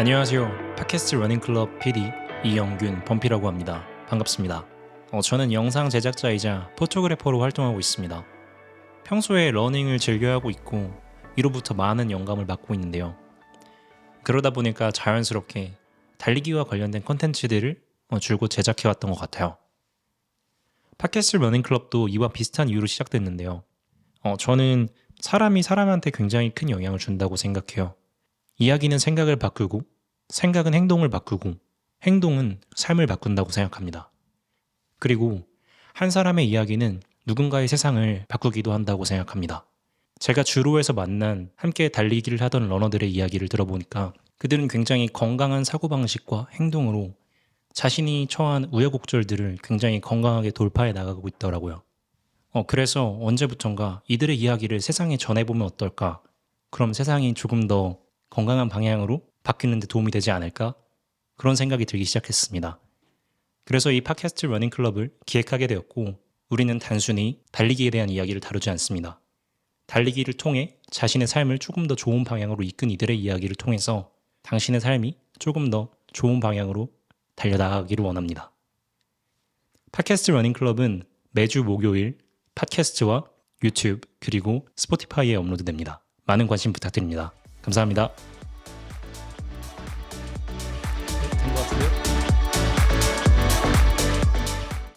안녕하세요. 팟캐스트 러닝클럽 PD 이영균 범피라고 합니다. 반갑습니다. 어, 저는 영상 제작자이자 포토그래퍼로 활동하고 있습니다. 평소에 러닝을 즐겨 하고 있고 이로부터 많은 영감을 받고 있는데요. 그러다 보니까 자연스럽게 달리기와 관련된 컨텐츠들을 어, 줄곧 제작해 왔던 것 같아요. 팟캐스트 러닝클럽도 이와 비슷한 이유로 시작됐는데요. 어, 저는 사람이 사람한테 굉장히 큰 영향을 준다고 생각해요. 이야기는 생각을 바꾸고, 생각은 행동을 바꾸고, 행동은 삶을 바꾼다고 생각합니다. 그리고 한 사람의 이야기는 누군가의 세상을 바꾸기도 한다고 생각합니다. 제가 주로에서 만난 함께 달리기를 하던 러너들의 이야기를 들어보니까 그들은 굉장히 건강한 사고방식과 행동으로 자신이 처한 우여곡절들을 굉장히 건강하게 돌파해 나가고 있더라고요. 어, 그래서 언제부턴가 이들의 이야기를 세상에 전해보면 어떨까? 그럼 세상이 조금 더 건강한 방향으로 바뀌는 데 도움이 되지 않을까? 그런 생각이 들기 시작했습니다. 그래서 이 팟캐스트 러닝 클럽을 기획하게 되었고, 우리는 단순히 달리기에 대한 이야기를 다루지 않습니다. 달리기를 통해 자신의 삶을 조금 더 좋은 방향으로 이끈 이들의 이야기를 통해서 당신의 삶이 조금 더 좋은 방향으로 달려나가기를 원합니다. 팟캐스트 러닝 클럽은 매주 목요일 팟캐스트와 유튜브 그리고 스포티파이에 업로드됩니다. 많은 관심 부탁드립니다. 감사합니다.